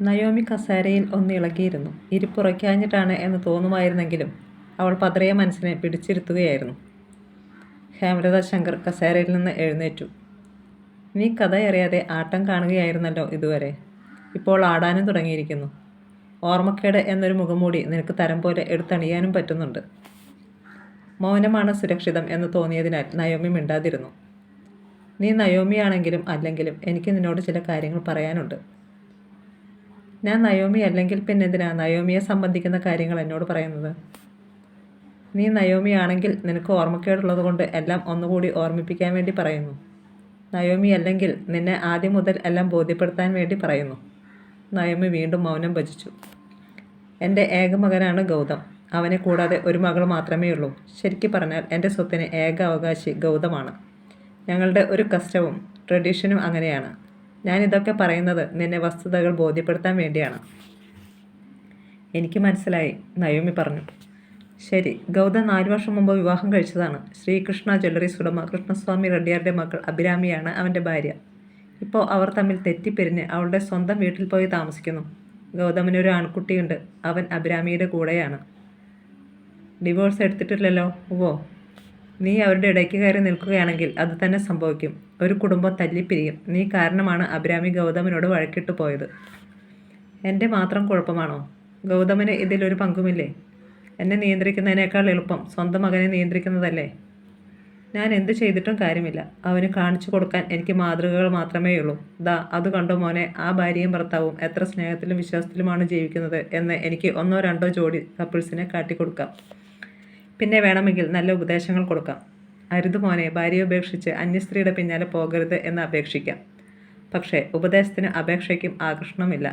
Naomi കസേരയിൽ ഒന്ന് ഇളകിയിരുന്നു ഇരിപ്പുറയ്ക്കാഞ്ഞിട്ടാണ് എന്ന് തോന്നുമായിരുന്നെങ്കിലും അവൾ പതറിയ മനസ്സിനെ പിടിച്ചിരുത്തുകയായിരുന്നു. ഹേമലത ശങ്കർ കസേരയിൽ നിന്ന് എഴുന്നേറ്റു. "നീ കഥയറിയാതെ ആട്ടം കാണുകയായിരുന്നല്ലോ ഇതുവരെ. ഇപ്പോൾ ആടാനും തുടങ്ങിയിരിക്കുന്നു. ഓർമ്മക്കേട് എന്നൊരു മുഖംമൂടി നിനക്ക് തരം പോലെ എടുത്തണിയാനും പറ്റുന്നുണ്ട്. " മൗനമാണ് സുരക്ഷിതം എന്ന് തോന്നിയതിനാൽ നയോമി മിണ്ടാതിരുന്നു. "നീ നയോമിയാണെങ്കിലും അല്ലെങ്കിലും എനിക്ക് നിന്നോട് ചില കാര്യങ്ങൾ പറയാനുണ്ട്. " "ഞാൻ നയോമി അല്ലെങ്കിൽ പിന്നെ പിന്നെന്തിനാ നയോമിയെ സംബന്ധിക്കുന്ന കാര്യങ്ങൾ എന്നോട് പറയുന്നത്? " "നീ നയോമി ആണെങ്കിൽ നിനക്ക് ഓർമ്മക്കേടുള്ളത് കൊണ്ട് എല്ലാം ഒന്നുകൂടി ഓർമ്മിപ്പിക്കാൻ വേണ്ടി പറയുന്നു. നയോമി അല്ലെങ്കിൽ നിന്നെ ആദ്യം മുതൽ എല്ലാം ബോധ്യപ്പെടുത്താൻ വേണ്ടി പറയുന്നു. " നയോമി വീണ്ടും മൗനം ഭജിച്ചു. എന്റെ ഏക മകനാണ് ഗൗതം. അവനെ കൂടാതെ ഒരു മകൾ മാത്രമേ ഉള്ളൂ ശരിക്കും പറഞ്ഞാൽ എന്റെ സ്വത്തിന് ഏക അവകാശി ഗൗതമാണ്. ഞങ്ങളുടെ ഒരു കസ്റ്റവും ട്രഡീഷനും അങ്ങനെയാണ്. ഞാൻ ഇതൊക്കെ പറയുന്നത് നിന്നെ വസ്തുതകൾ ബോധ്യപ്പെടുത്താൻ വേണ്ടിയാണ്. " "എനിക്ക് മനസ്സിലായി," നയോമി പറഞ്ഞു. "ശരി. ഗൗതം നാലു വർഷം മുമ്പ് വിവാഹം കഴിച്ചതാണ്. ശ്രീകൃഷ്ണ ജ്വല്ലറി ഉടമ കൃഷ്ണസ്വാമി റെഡ്ഡിയാരുടെ മകൾ അഭിരാമിയാണ് അവന്റെ ഭാര്യ. ഇപ്പോൾ അവർ തമ്മിൽ തെറ്റിപ്പിരിഞ്ഞ് അവളുടെ സ്വന്തം വീട്ടിൽ പോയി താമസിക്കുന്നു. ഗൗതമിന് ഒരു ആൺകുട്ടിയുണ്ട്. അവൻ അഭിരാമിയുടെ കൂടെയാണ്. " "ഡിവോഴ്സ് എടുത്തിട്ടില്ലല്ലോ? " ഓ നീ അവരുടെ ഇടയ്ക്ക് കയറി നിൽക്കുകയാണെങ്കിൽ അത് തന്നെ സംഭവിക്കും. ഒരു കുടുംബം തല്ലിപ്പിരിയും. നീ കാരണമാണ് അബ്രാമി ഗൗതമനോട് വഴക്കിട്ട് പോയത്. എന്റെ മാത്രം കുഴപ്പമാണോ? ഗൗതമന് ഇതിലൊരു പങ്കുമില്ലേ? എന്നെ നിയന്ത്രിക്കുന്നതിനേക്കാൾ എളുപ്പം സ്വന്തം മകനെ നിയന്ത്രിക്കുന്നതല്ലേ? ഞാൻ എന്ത് ചെയ്തിട്ടും കാര്യമില്ല. അവന് കാണിച്ചു കൊടുക്കാൻ എനിക്ക് മാതൃകകൾ മാത്രമേ ഉള്ളൂ ദാ അത് കണ്ടോ മോനെ ആ ഭാര്യയും ഭർത്താവും എത്ര സ്നേഹത്തിലും വിശ്വാസത്തിലുമാണ് ജീവിക്കുന്നത് എന്ന് എനിക്ക് ഒന്നോ രണ്ടോ ജോഡി കപ്പിൾസിനെ കാട്ടിക്കൊടുക്കാം. പിന്നെ വേണമെങ്കിൽ നല്ല ഉപദേശങ്ങൾ കൊടുക്കാം. അരുത് മോനെ ഭാര്യയെ ഉപേക്ഷിച്ച് അന്യസ്ത്രീയുടെ പിന്നാലെ പോകരുത് എന്ന് അപേക്ഷിക്കാം. പക്ഷേ ഉപദേശത്തിന് അപേക്ഷയ്ക്കും ആകർഷണമില്ല.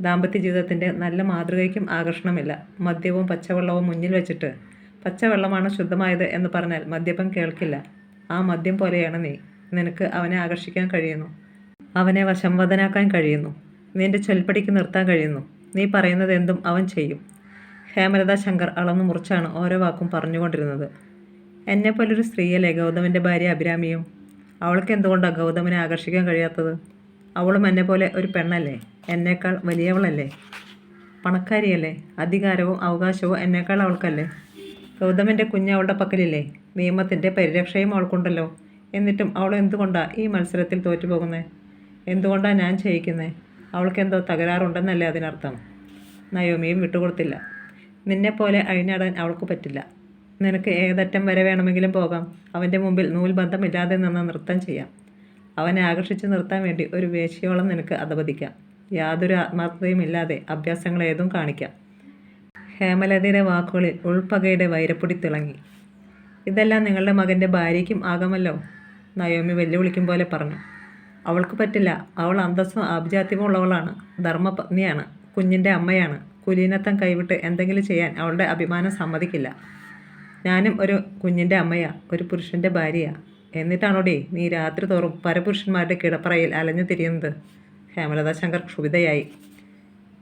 ദാമ്പത്യ ജീവിതത്തിന്റെ നല്ല മാതൃകയ്ക്കും ആകർഷണമില്ല. മദ്യവും പച്ചവെള്ളവും മുന്നിൽ വെച്ചിട്ട് പച്ചവെള്ളമാണ് ശുദ്ധമായത് എന്ന് പറഞ്ഞാൽ മദ്യപം കേൾക്കില്ല. ആ മദ്യം പോലെയാണ് നീ. നിനക്ക് അവനെ ആകർഷിക്കാൻ കഴിയുന്നു. അവനെ വശംവദനാക്കാൻ കഴിയുന്നു. നിന്റെ ചൊൽപ്പടിക്ക് നിർത്താൻ കഴിയുന്നു. നീ പറയുന്നത് എന്തും അവൻ ചെയ്യും. " ഹേമലത ശങ്കർ അളന്നു മുറിച്ചാണ് ഓരോ വാക്കും പറഞ്ഞുകൊണ്ടിരുന്നത്. "എന്നെപ്പോലൊരു സ്ത്രീയല്ലേ ഗൗതമന്റെ ഭാര്യ അഭിരാമിയും? അവൾക്ക് എന്തുകൊണ്ടാണ് ഗൗതമനെ ആകർഷിക്കാൻ കഴിയാത്തത്? അവളും എന്നെ പോലെ ഒരു പെണ്ണല്ലേ? എന്നേക്കാൾ വലിയവളല്ലേ? പണക്കാരിയല്ലേ? അധികാരവും അവകാശവും എന്നേക്കാൾ അവൾക്കല്ലേ? ഗൗതമന്റെ കുഞ്ഞ് അവളുടെ പക്കലില്ലേ? നിയമത്തിന്റെ പരിരക്ഷയും അവൾക്കുണ്ടല്ലോ. എന്നിട്ടും അവൾ എന്തുകൊണ്ടാണ് ഈ മത്സരത്തിൽ തോറ്റുപോകുന്നത് എന്തുകൊണ്ടാണ് ഞാൻ ജയിക്കുന്നേ? അവൾക്കെന്തോ തകരാറുണ്ടെന്നല്ലേ അതിനർത്ഥം? " നയോമിയും വിട്ടുകൊടുത്തില്ല. "നിന്നെപ്പോലെ അഴിഞ്ഞാടാൻ അവൾക്ക് പറ്റില്ല. നിനക്ക് ഏതറ്റം വരെ വേണമെങ്കിലും പോകാം. അവന്റെ മുമ്പിൽ നൂൽ ബന്ധമില്ലാതെ നിന്ന് നൃത്തം ചെയ്യാം. അവനെ ആകർഷിച്ച് നിർത്താൻ വേണ്ടി ഒരു വേശിയോളം നിനക്ക് അധപതിക്കാം യാതൊരു ആത്മാർത്ഥതയും ആത്മാർത്ഥതയുമില്ലാതെ അഭ്യാസങ്ങളേതും കാണിക്കാം. " ഹേമലതയുടെ വാക്കുകളിൽ ഉൾപ്പകയുടെ വൈരപ്പൊടി തിളങ്ങി. "ഇതെല്ലാം നിങ്ങളുടെ മകന്റെ ഭാര്യയ്ക്കും ആകാമല്ലോ? " നയോമി വെല്ലുവിളിക്കും പോലെ പറഞ്ഞു. "അവൾക്ക് പറ്റില്ല. അവൾ അന്തസ്സും ആഭിജാത്യവും ഉള്ളവളാണ്. ധർമ്മപത്നിയാണ്. കുഞ്ഞിന്റെ അമ്മയാണ്. കുലീനത്തം കൈവിട്ട് എന്തെങ്കിലും ചെയ്യാൻ അവളുടെ അഭിമാനം സമ്മതിക്കില്ല. ഞാനും ഒരു കുഞ്ഞിന്റെ അമ്മയാ. ഒരു പുരുഷന്റെ ഭാര്യയാ. എന്നിട്ടാണോടേ നീ രാത്രി തോറും പരപുരുഷന്മാരുടെ കിടപ്പറയിൽ അലഞ്ഞു തിരിയുന്നത്? " ഹേമലത ശങ്കർ ക്ഷുഭിതയായി.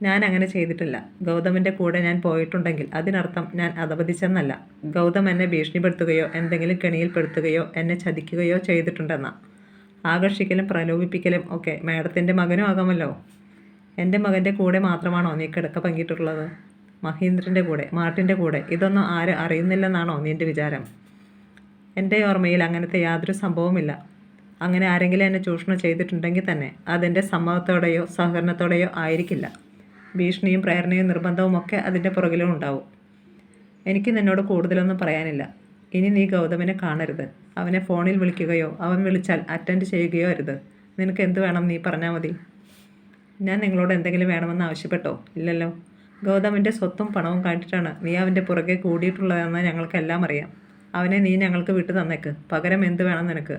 "ഞാൻ അങ്ങനെ ചെയ്തിട്ടില്ല. ഗൗതമിന്റെ കൂടെ ഞാൻ പോയിട്ടുണ്ടെങ്കിൽ അതിനർത്ഥം ഞാൻ അധപതിച്ചെന്നല്ല ഗൗതം എന്നെ ഭീഷണിപ്പെടുത്തുകയോ എന്തെങ്കിലും കെണിയിൽപ്പെടുത്തുകയോ എന്നെ ചതിക്കുകയോ ചെയ്തിട്ടുണ്ടെന്നാ. ആകർഷിക്കലും പ്രലോഭിപ്പിക്കലും ഒക്കെ മേഡത്തിന്റെ മകനും ആകാമല്ലോ. എന്റെ മകന്റെ കൂടെ മാത്രമാണോ നീ കിടക്ക പങ്കിട്ടിട്ടുള്ളത്? മഹീന്ദ്രന്റെ കൂടെ, മാർട്ടിന്റെ കൂടെ ഇതൊന്നും ആരും അറിയുന്നില്ലെന്നാണോ നിന്റെ വിചാരം? എന്റെ ഓർമ്മയിൽ അങ്ങനത്തെ യാതൊരു സംഭവമില്ല അങ്ങനെ ആരെങ്കിലും എന്നെ ചൂഷണം ചെയ്തിട്ടുണ്ടെങ്കിൽ തന്നെ അതിന്റെ സമ്മതത്തോടെയോ സഹകരണത്തോടെയോ ആയിരിക്കില്ല. ഭീഷണിയും പ്രേരണയും നിർബന്ധവും ഒക്കെ അതിന്റെ പുറകിലും ഉണ്ടാവും. എനിക്ക് നിന്നോട് കൂടുതലൊന്നും പറയാനില്ല. ഇനി നീ ഗൗതമിനെ കാണരുത്. അവനെ ഫോണിൽ വിളിക്കുകയോ അവൻ വിളിച്ചാൽ അറ്റൻഡ് ചെയ്യുകയോ അരുത്. നിനക്ക് എന്ത് വേണം നീ പറഞ്ഞാൽ മതി. " "ഞാൻ നിങ്ങളോട് എന്തെങ്കിലും വേണമെന്ന് ആവശ്യപ്പെട്ടോ? ഇല്ലല്ലോ. ഗൗതമിന്റെ സ്വത്തും പണവും കണ്ടിട്ടാണ് നീ അവന്റെ പുറകെ കൂടിയിട്ടുള്ളതെന്ന് ഞങ്ങൾക്കെല്ലാം അറിയാം. അവനെ നീ ഞങ്ങൾക്ക് വിട്ടു തന്നേക്ക്. പകരം എന്ത് വേണം നിനക്ക്?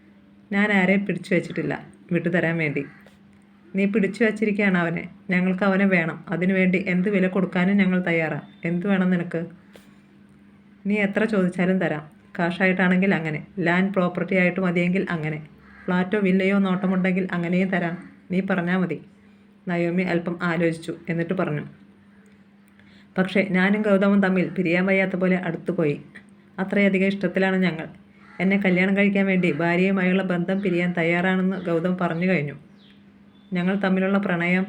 " "ഞാൻ ആരെയും പിടിച്ചു വച്ചിട്ടില്ല വിട്ടുതരാൻ വേണ്ടി. നീ പിടിച്ചു വച്ചിരിക്കുകയാണ് അവനെ. ഞങ്ങൾക്ക് അവനെ വേണം. അതിനുവേണ്ടി എന്ത് വില കൊടുക്കാനും ഞങ്ങൾ തയ്യാറാണ് എന്ത് വേണം നിനക്ക്? നീ എത്ര ചോദിച്ചാലും തരാം. കാഷായിട്ടാണെങ്കിൽ അങ്ങനെ. ലാൻഡ് പ്രോപ്പർട്ടി ആയിട്ട് മതിയെങ്കിൽ അങ്ങനെ. ഫ്ലാറ്റോ വില്ലയോ നോട്ടമുണ്ടെങ്കിൽ അങ്ങനെയും തരാം. നീ പറഞ്ഞാൽ മതി. " നയോമി അല്പം ആലോചിച്ചു. എന്നിട്ട് പറഞ്ഞു. "പക്ഷേ ഞാനും ഗൗതമും തമ്മിൽ പിരിയാൻ വയ്യാത്ത പോലെ അടുത്തുപോയി. അത്രയധികം ഇഷ്ടത്തിലാണ് ഞങ്ങൾ. എന്നെ കല്യാണം കഴിക്കാൻ വേണ്ടി ഭാര്യയുമായുള്ള ബന്ധം പിരിയാൻ തയ്യാറാണെന്ന് ഗൗതം പറഞ്ഞു കഴിഞ്ഞു. ഞങ്ങൾ തമ്മിലുള്ള പ്രണയം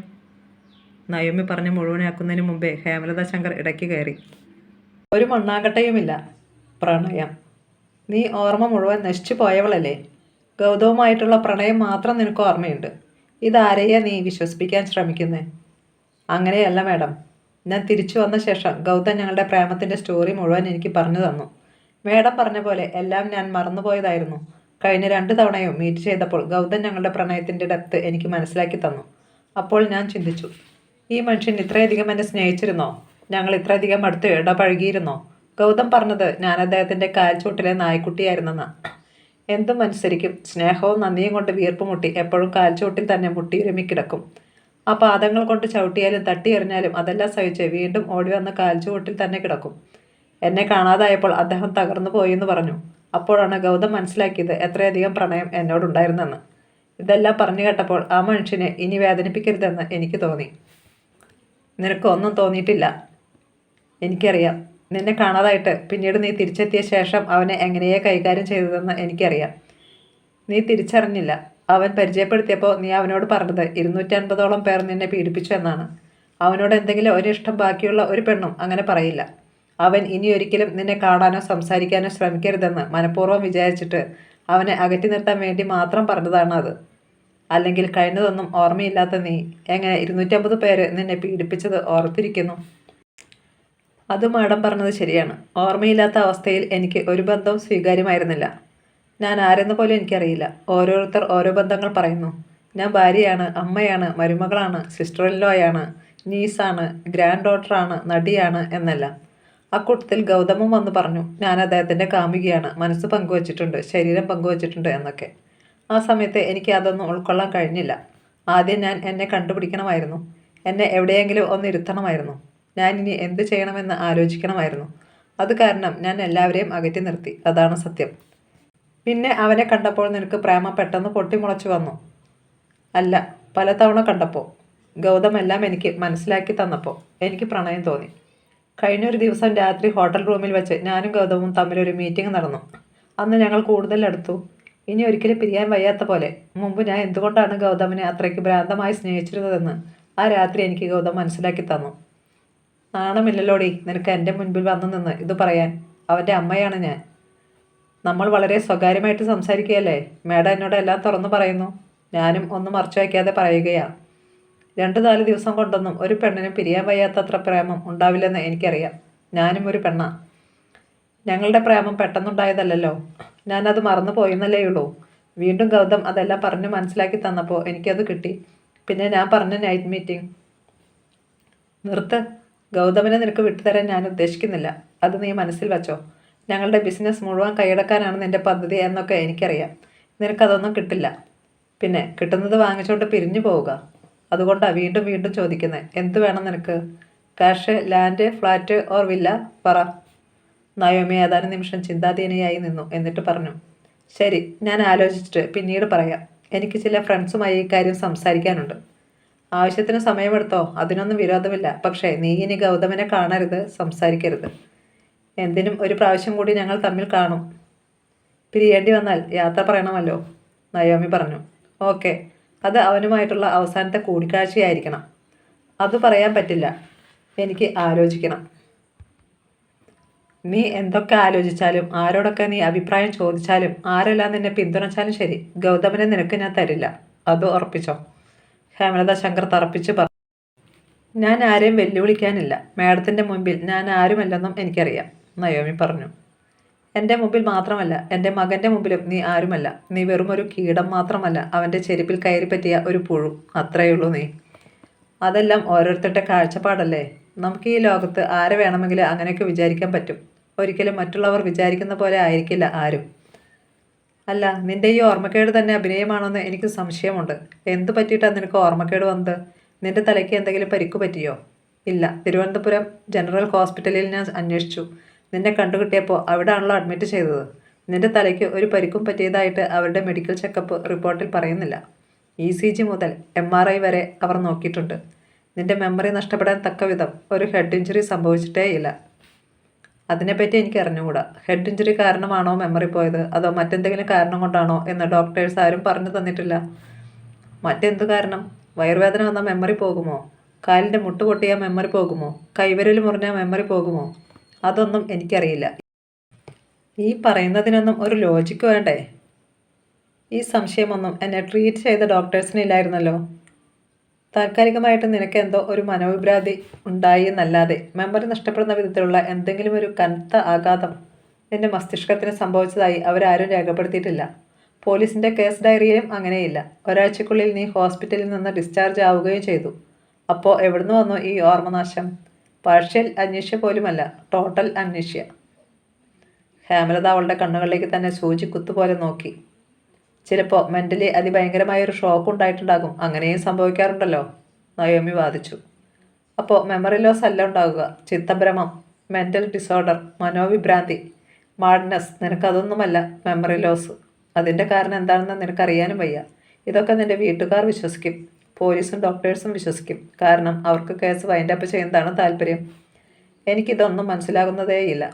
നയോമി പറഞ്ഞ് മുഴുവനാക്കുന്നതിന് മുമ്പേ ഹേമലത ശങ്കർ ഇടയ്ക്ക് കയറി. ഒരു മണ്ണാങ്കട്ടയുമില്ല. പ്രണയം. നീ ഓർമ്മ മുഴുവൻ നശിച്ചു പോയവളല്ലേ? ഗൗതവുമായിട്ടുള്ള പ്രണയം മാത്രം നിനക്ക് ഓർമ്മയുണ്ട്. ഇതാരെയാ നീ വിശ്വസിപ്പിക്കാൻ ശ്രമിക്കുന്നത് അങ്ങനെയല്ല മാഡം. ഞാൻ തിരിച്ചു വന്ന ശേഷം ഗൗതം ഞങ്ങളുടെ പ്രേമത്തിന്റെ സ്റ്റോറി മുഴുവൻ എനിക്ക് പറഞ്ഞു തന്നു. മേഡം പറഞ്ഞ പോലെ എല്ലാം ഞാൻ മറന്നുപോയതായിരുന്നു കഴിഞ്ഞ രണ്ട് തവണയും മീറ്റ് ചെയ്തപ്പോൾ ഗൗതം ഞങ്ങളുടെ പ്രണയത്തിന്റെ ഡെപ്ത് എനിക്ക് മനസ്സിലാക്കി തന്നു. അപ്പോൾ ഞാൻ ചിന്തിച്ചു ഈ മനുഷ്യൻ ഇത്രയധികം എന്നെ സ്നേഹിച്ചിരുന്നോ? ഞങ്ങൾ ഇത്രയധികം അടുത്ത് ഇടപഴകിയിരുന്നോ? ഗൗതം പറഞ്ഞത് ഞാൻ അദ്ദേഹത്തിന്റെ കാൽച്ചൂട്ടിലെ നായ്ക്കുട്ടിയായിരുന്നെന്ന്. എന്തും അനുസരിക്കും സ്നേഹവും നന്ദിയും കൊണ്ട് വീർപ്പ് മുട്ടി എപ്പോഴും കാൽച്ചൂട്ടിൽ തന്നെ മുട്ടിയുരുമി കിടക്കും. ആ പാദങ്ങൾ കൊണ്ട് ചവിട്ടിയാലും തട്ടിയെറിഞ്ഞാലും അതെല്ലാം സഹിച്ച് വീണ്ടും ഓടി വന്ന കാൽച്ചുവട്ടിൽ തന്നെ കിടക്കും. എന്നെ കാണാതായപ്പോൾ അദ്ദേഹം തകർന്നു പോയെന്ന് പറഞ്ഞു. അപ്പോഴാണ് ഗൗതം മനസ്സിലാക്കിയത് എത്രയധികം പ്രണയം എന്നോടുണ്ടായിരുന്നെന്ന്. ഇതെല്ലാം പറഞ്ഞു കേട്ടപ്പോൾ ആ മനുഷ്യനെ ഇനി വേദനിപ്പിക്കരുതെന്ന് എനിക്ക് തോന്നി. നിനക്ക് ഒന്നും തോന്നിയിട്ടില്ല. എനിക്കറിയാം. നിന്നെ കാണാതായിട്ട് പിന്നീട് നീ തിരിച്ചെത്തിയ ശേഷം അവനെ എങ്ങനെയേ കൈകാര്യം ചെയ്തതെന്ന് എനിക്കറിയാം. നീ തിരിച്ചറിഞ്ഞില്ല. അവൻ പരിചയപ്പെടുത്തിയപ്പോൾ നീ അവനോട് പറഞ്ഞത് ഇരുന്നൂറ്റി അൻപതോളം പേർ നിന്നെ പീഡിപ്പിച്ചു എന്നാണ്. അവനോട് എന്തെങ്കിലും ഒരിഷ്ടം ബാക്കിയുള്ള ഒരു പെണ്ണും അങ്ങനെ പറയില്ല. അവൻ ഇനി ഒരിക്കലും നിന്നെ കാണാനോ സംസാരിക്കാനോ ശ്രമിക്കരുതെന്ന് മനഃപൂർവം വിചാരിച്ചിട്ട് അവനെ അകറ്റി നിർത്താൻ വേണ്ടി മാത്രം പറഞ്ഞതാണ് അത്. അല്ലെങ്കിൽ കഴിഞ്ഞതൊന്നും ഓർമ്മയില്ലാത്ത നീ എങ്ങനെ ഇരുന്നൂറ്റമ്പത് പേര് നിന്നെ പീഡിപ്പിച്ചത് ഓർത്തിരിക്കുന്നു? അത് മാഡം പറഞ്ഞത് ശരിയാണ്. ഓർമ്മയില്ലാത്ത അവസ്ഥയിൽ എനിക്ക് ഒരു ബന്ധവും സ്വീകാര്യമായിരുന്നില്ല. ഞാൻ ആരെന്ന് പോലും എനിക്കറിയില്ല. ഓരോരുത്തർ ഓരോ ബന്ധങ്ങൾ പറയുന്നു. ഞാൻ ഭാര്യയാണ് അമ്മയാണ് മരുമകളാണ് സിസ്റ്റർ ഇൻലോയാണ് നീസാണ് ഗ്രാൻഡ് ഡോട്ടറാണ് നടിയാണ് എന്നെല്ലാം. അക്കൂട്ടത്തിൽ ഗൗതമം വന്ന് പറഞ്ഞു ഞാൻ അദ്ദേഹത്തിന്റെ കാമികയാണ്. മനസ്സ് പങ്കുവച്ചിട്ടുണ്ട് ശരീരം പങ്കുവച്ചിട്ടുണ്ട് എന്നൊക്കെ. ആ സമയത്ത് എനിക്ക് അതൊന്നും ഉൾക്കൊള്ളാൻ കഴിഞ്ഞില്ല. ആദ്യം ഞാൻ എന്നെ കണ്ടുപിടിക്കണമായിരുന്നു. എന്നെ എവിടെയെങ്കിലും ഒന്ന് ഇരുത്തണമായിരുന്നു. ഞാൻ ഇനി എന്ത് ചെയ്യണമെന്ന് ആലോചിക്കണമായിരുന്നു. അത് കാരണം ഞാൻ എല്ലാവരെയും അകറ്റി നിർത്തി. അതാണ് സത്യം. പിന്നെ അവനെ കണ്ടപ്പോൾ നിനക്ക് പ്രേമ പെട്ടെന്ന് പൊട്ടിമുളച്ചു വന്നു. അല്ല പലതവണ കണ്ടപ്പോൾ. ഗൗതമെല്ലാം എനിക്ക് മനസ്സിലാക്കി തന്നപ്പോൾ. എനിക്ക് പ്രണയം തോന്നി. കഴിഞ്ഞൊരു ദിവസം രാത്രി ഹോട്ടൽ റൂമിൽ വെച്ച് ഞാനും ഗൗതമും തമ്മിലൊരു മീറ്റിംഗ് നടന്നു. അന്ന് ഞങ്ങൾ കൂടുതൽ അടുത്തു. ഇനി ഒരിക്കലും പിരിയാൻ വയ്യാത്ത പോലെ. മുമ്പ് ഞാൻ എന്തുകൊണ്ടാണ് ഗൗതമിനെ അത്രയ്ക്ക് ഭ്രാന്തമായി സ്നേഹിച്ചിരുന്നതെന്ന് ആ രാത്രി എനിക്ക് ഗൗതം മനസ്സിലാക്കി തന്നു. നാണമില്ലല്ലോടി നിനക്ക് എന്റെ മുൻപിൽ വന്നു നിന്ന് ഇത് പറയാൻ. അവന്റെ അമ്മയാണ് ഞാൻ. നമ്മൾ വളരെ സ്വകാര്യമായിട്ട് സംസാരിക്കുകയല്ലേ? മേഡം എന്നോട് എല്ലാം തുറന്നു പറയുന്നു. ഞാനും ഒന്നും മറച്ചു വയ്ക്കാതെ പറയുകയാണ് രണ്ട് നാല് ദിവസം കൊണ്ടൊന്നും ഒരു പെണ്ണിന് പിരിയാൻ വയ്യാത്തത്ര പ്രേമം ഉണ്ടാവില്ലെന്ന് എനിക്കറിയാം. ഞാനും ഒരു പെണ്ണാ. ഞങ്ങളുടെ പ്രേമം പെട്ടെന്നുണ്ടായതല്ലല്ലോ. ഞാനത് മറന്നു പോയെന്നല്ലേ ഉള്ളൂ. വീണ്ടും ഗൗതം അതെല്ലാം പറഞ്ഞ് മനസ്സിലാക്കി തന്നപ്പോൾ എനിക്കത് കിട്ടി. പിന്നെ ഞാൻ പറഞ്ഞ നൈറ്റ് മീറ്റിംഗ് നിർത്ത്. ഗൗതമിനെ നിനക്ക് വിട്ടുതരാൻ ഞാൻ ഉദ്ദേശിക്കുന്നില്ല. അത് നീ മനസ്സിൽ വച്ചോ. ഞങ്ങളുടെ ബിസിനസ് മുഴുവൻ കൈയടക്കാനാണ് നിന്റെ പദ്ധതി എന്നൊക്കെ എനിക്കറിയാം. നിനക്കതൊന്നും കിട്ടില്ല. പിന്നെ കിട്ടുന്നത് വാങ്ങിച്ചുകൊണ്ട് പിരിഞ്ഞു പോവുക. അതുകൊണ്ടാണ് വീണ്ടും വീണ്ടും ചോദിക്കുന്നത് എന്ത് വേണം നിനക്ക്? Cash land flat or villa പറ. നയോമി ഏതാനും നിമിഷം ചിന്താധീനയായി നിന്നു എന്നിട്ട് പറഞ്ഞു ശരി ഞാൻ ആലോചിച്ചിട്ട് പിന്നീട് പറയാം. എനിക്ക് ചില ഫ്രണ്ട്സുമായി ഇക്കാര്യം സംസാരിക്കാനുണ്ട്. ആവശ്യത്തിന് സമയമെടുത്തോ? അതിനൊന്നും വിരോധമില്ല. പക്ഷേ നീ ഇനി ഗൗതമനെ കാണരുത് സംസാരിക്കരുത്. എന്തിനും ഒരു പ്രാവശ്യം കൂടി ഞങ്ങൾ തമ്മിൽ കാണും. പിരിയേണ്ടി വന്നാൽ യാത്ര പറയണമല്ലോ നയോമി പറഞ്ഞു. ഓക്കെ അത് അവനുമായിട്ടുള്ള അവസാനത്തെ കൂടിക്കാഴ്ചയായിരിക്കണം. അത് പറയാൻ പറ്റില്ല. എനിക്ക് ആലോചിക്കണം. നീ എന്തൊക്കെ ആലോചിച്ചാലും ആരോടൊക്കെ നീ അഭിപ്രായം ചോദിച്ചാലും ആരെല്ലാം നിന്നെ പിന്തുണച്ചാലും ശരി ഗൗതമനെ നിനക്ക് ഞാൻ തരില്ല. അത് ഉറപ്പിച്ചോ? ഹേമലത ശങ്കർ തറപ്പിച്ച് പറഞ്ഞു. ഞാൻ ആരെയും വെല്ലുവിളിക്കാനില്ല. മാഡത്തിന്റെ മുമ്പിൽ ഞാൻ ആരുമല്ലെന്നും എനിക്കറിയാം. നയോമി പറഞ്ഞു. എന്റെ മുമ്പിൽ മാത്രമല്ല എന്റെ മകന്റെ മുമ്പിലും നീ ആരുമല്ല. നീ വെറുമൊരു കീടം മാത്രമല്ല. അവന്റെ ചെരുപ്പിൽ കയറി പറ്റിയ ഒരു പുഴു. അത്രയേ ഉള്ളൂ നീ. അതെല്ലാം ഓരോരുത്തരുടെ കാഴ്ചപ്പാടല്ലേ? നമുക്ക് ഈ ലോകത്ത് ആരെ വേണമെങ്കിലും അങ്ങനെയൊക്കെ വിചാരിക്കാൻ പറ്റും. ഒരിക്കലും മറ്റുള്ളവർ വിചാരിക്കുന്ന പോലെ ആയിരിക്കില്ല ആരും. അല്ല നിന്റെ ഈ ഓർമ്മക്കേട് തന്നെ അഭിനയമാണെന്ന് എനിക്ക് സംശയമുണ്ട്. എന്ത് പറ്റിയിട്ടാണ് നിനക്ക് ഓർമ്മക്കേട് വന്നത്? നിന്റെ തലയ്ക്ക് എന്തെങ്കിലും പരിക്ക് പറ്റിയോ? ഇല്ല. തിരുവനന്തപുരം ജനറൽ ഹോസ്പിറ്റലിൽ ഞാൻ അന്വേഷിച്ചു. നിന്നെ കണ്ടുകിട്ടിയപ്പോൾ അവിടെയാണല്ലോ അഡ്മിറ്റ് ചെയ്തത്. നിന്റെ തലയ്ക്ക് ഒരു പരിക്കും പറ്റിയതായിട്ട് അവരുടെ മെഡിക്കൽ ചെക്കപ്പ് റിപ്പോർട്ടിൽ പറയുന്നില്ല. ഇ സി ജി മുതൽ എം ആർ ഐ വരെ അവർ നോക്കിയിട്ടുണ്ട്. നിന്റെ മെമ്മറി നഷ്ടപ്പെടാൻ തക്ക വിധം ഒരു ഹെഡ് ഇഞ്ചുറി സംഭവിച്ചിട്ടേ ഇല്ല. അതിനെപ്പറ്റി എനിക്ക് അറിഞ്ഞുകൂടാ. ഹെഡ് ഇഞ്ചുറി കാരണമാണോ മെമ്മറി പോയത്? അതോ മറ്റെന്തെങ്കിലും കാരണം കൊണ്ടാണോ എന്ന് ഡോക്ടേഴ്സ് ആരും പറഞ്ഞു തന്നിട്ടില്ല. മറ്റെന്ത് കാരണം? വയറുവേദന വന്നാൽ മെമ്മറി പോകുമോ? കാലിന്റെ മുട്ട് പൊട്ടിയാൽ മെമ്മറി പോകുമോ? കൈവിരൽ മുറിഞ്ഞാൽ മെമ്മറി പോകുമോ? അതൊന്നും എനിക്കറിയില്ല. ഈ പറയുന്നതിനൊന്നും ഒരു ലോജിക്ക് വേണ്ടേ? ഈ സംശയമൊന്നും എന്നെ ട്രീറ്റ് ചെയ്ത ഡോക്ടേഴ്സിനില്ലായിരുന്നല്ലോ താൽക്കാലികമായിട്ട് നിനക്ക് എന്തോ ഒരു മനോവിഭ്രാന്തി ഉണ്ടായി എന്നല്ലാതെ മെമ്മറി നഷ്ടപ്പെടുന്ന വിധത്തിലുള്ള എന്തെങ്കിലും ഒരു കനത്ത ആഘാതം നിന്റെ മസ്തിഷ്കത്തിന് സംഭവിച്ചതായി അവരാരും രേഖപ്പെടുത്തിയിട്ടില്ല. പോലീസിന്റെ കേസ് ഡയറിയിലും അങ്ങനെയില്ല. ഒരാഴ്ചക്കുള്ളിൽ നീ ഹോസ്പിറ്റലിൽ നിന്ന് ഡിസ്ചാർജ് ആവുകയും ചെയ്തു. അപ്പോൾ എവിടുന്ന് വന്നു ഈ ഓർമ്മനാശം? പാർഷ്യൽ അന്വേഷ്യ പോലുമല്ല ടോട്ടൽ അന്വേഷ്യ ഹേമലത അവളുടെ കണ്ണുകളിലേക്ക് തന്നെ സൂചി കുത്തുപോലെ നോക്കി. ചിലപ്പോൾ മെന്റലി അതിഭയങ്കരമായ ഒരു ഷോക്ക് ഉണ്ടായിട്ടുണ്ടാകും. അങ്ങനെയും സംഭവിക്കാറുണ്ടല്ലോ നയോമി വാദിച്ചു. അപ്പോൾ മെമ്മറി ലോസ് അല്ല ഉണ്ടാകുക ചിത്തഭ്രമം മെന്റൽ ഡിസോർഡർ മനോവിഭ്രാന്തി മാഡ്നസ് നിനക്കതൊന്നുമല്ല മെമ്മറി ലോസ് അതിന്റെ കാരണം എന്താണെന്ന് നിനക്കറിയാനും വയ്യ. ഇതൊക്കെ നിന്റെ വീട്ടുകാർ വിശ്വസിക്കും. പോലീസും ഡോക്ടേഴ്സും വിശ്വസിക്കും. കാരണം അവർക്ക് കേസ് വൈൻഡപ്പ് ചെയ്യുന്നതാണ് താല്പര്യം. എനിക്കിതൊന്നും മനസ്സിലാകുന്നതേയില്ല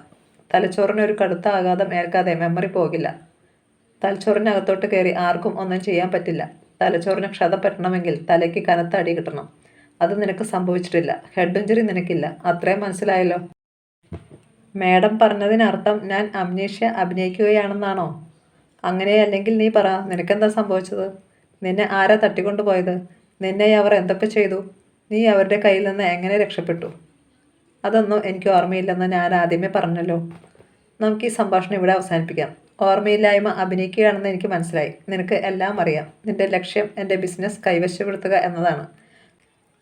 തലച്ചോറിന് ഒരു കടുത്ത ആഘാതം ഏൽക്കാതെ മെമ്മറി പോകില്ല. തലച്ചോറിനകത്തോട്ട് കയറി ആർക്കും ഒന്നും ചെയ്യാൻ പറ്റില്ല. തലച്ചോറിന് ക്ഷത പറ്റണമെങ്കിൽ തലയ്ക്ക് കനത്ത അടി കിട്ടണം. അത് നിനക്ക് സംഭവിച്ചിട്ടില്ല. ഹെഡ് ഇഞ്ചുറി നിനക്കില്ല. അത്രയും മനസ്സിലായല്ലോ. മേഡം പറഞ്ഞതിനർത്ഥം ഞാൻ അമ്നേഷ്യ അഭിനയിക്കുകയാണെന്നാണോ? അങ്ങനെയല്ലെങ്കിൽ നീ പറ. നിനക്കെന്താ സംഭവിച്ചത്? നിന്നെ ആരാ തട്ടിക്കൊണ്ടുപോയത്? നിന്നെ അവർ എന്തൊക്കെ ചെയ്തു? നീ അവരുടെ കയ്യിൽ നിന്ന് എങ്ങനെ രക്ഷപ്പെട്ടു? അതൊന്നും എനിക്ക് ഓർമ്മയില്ലെന്ന് ഞാൻ ആദ്യമേ പറഞ്ഞല്ലോ. നമുക്ക് ഈ സംഭാഷണം ഇവിടെ അവസാനിപ്പിക്കാം. ഓർമ്മയില്ലായ്മ അഭിനയിക്കുകയാണെന്ന് എനിക്ക് മനസ്സിലായി. നിനക്ക് എല്ലാം അറിയാം. നിന്റെ ലക്ഷ്യം എന്റെ ബിസിനസ് കൈവശപ്പെടുത്തുക എന്നതാണ്.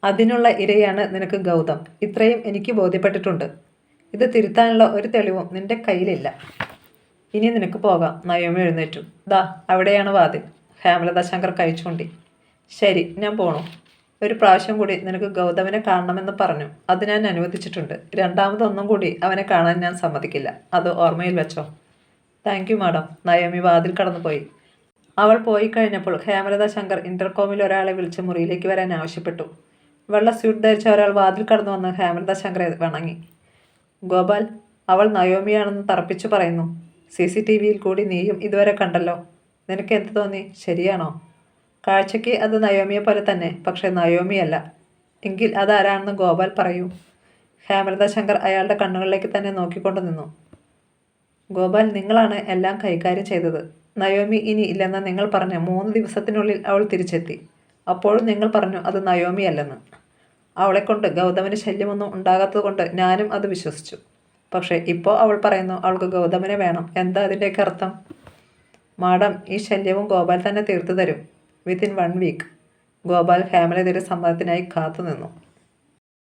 അതിനുള്ള ഇരയാണ് നിനക്ക് ഗൗതം. ഇത്രയും എനിക്ക് ബോധ്യപ്പെട്ടിട്ടുണ്ട്. ഇത് തിരുത്താനുള്ള ഒരു തെളിവും നിന്റെ കയ്യിലില്ല. ഇനി നിനക്ക് പോകാം. നയോമി എഴുന്നേറ്റു. ദാ അവിടെയാണ് വാതിൽ. ഹേമലത ശങ്കർ കഴിച്ചുകൊണ്ടി. ശരി ഞാൻ പോണു. ഒരു പ്രാവശ്യം കൂടി നിനക്ക് ഗൗതമനെ കാണണമെന്ന് പറഞ്ഞു. അത് ഞാൻ അനുവദിച്ചിട്ടുണ്ട്. രണ്ടാമതൊന്നും കൂടി അവനെ കാണാൻ ഞാൻ സമ്മതിക്കില്ല. അത് ഓർമ്മയിൽ വെച്ചോ. താങ്ക് യു മാഡം നയോമി വാതിൽ കടന്നുപോയി. അവൾ പോയി കഴിഞ്ഞപ്പോൾ ഹേമലത ശങ്കർ ഇന്റർകോമിൽ ഒരാളെ വിളിച്ച് മുറിയിലേക്ക് വരാൻ ആവശ്യപ്പെട്ടു. വെള്ള സ്യൂട്ട് ധരിച്ച ഒരാൾ വാതിൽ കടന്നു വന്ന് ഹേമലത ശങ്കറെ വണങ്ങി. ഗോപാൽ അവൾ നയോമിയാണെന്ന് തറപ്പിച്ചു പറയുന്നു. സി സി ടി വിയിൽ കൂടി നീയും ഇതുവരെ കണ്ടല്ലോ. നിനക്ക് എന്ത് തോന്നി? ശരിയാണോ? കാഴ്ചയ്ക്ക് അത് നയോമിയെ പോലെ തന്നെ പക്ഷേ നയോമിയല്ല എങ്കിൽ അതാരാണെന്ന് ഗോപാൽ പറയൂ. ഹേമലത ശങ്കർ അയാളുടെ കണ്ണുകളിലേക്ക് തന്നെ നോക്കിക്കൊണ്ട് നിന്നു. ഗോപാൽ നിങ്ങളാണ് എല്ലാം കൈകാര്യം ചെയ്തത്. നയോമി ഇനി ഇല്ലെന്ന് നിങ്ങൾ പറഞ്ഞു മൂന്ന് ദിവസത്തിനുള്ളിൽ അവൾ തിരിച്ചെത്തി. അപ്പോഴും നിങ്ങൾ പറഞ്ഞു അത് നയോമി അല്ലെന്ന്. അവളെ അവളെക്കൊണ്ട് ഗൗതമന് ശല്യമൊന്നും ഉണ്ടാകാത്തതുകൊണ്ട് ഞാനും അത് വിശ്വസിച്ചു. പക്ഷേ ഇപ്പോൾ അവൾ പറയുന്നു അവൾക്ക് ഗൗതമനെ വേണം. എന്താ അതിന്റെയൊക്കെ അർത്ഥം? മാഡം ഈ ശല്യവും ഗോപാൽ തന്നെ തീർത്തു തരും within one week Gopal family തീരെ സമ്മതത്തിനായി കാത്തുനിന്നു.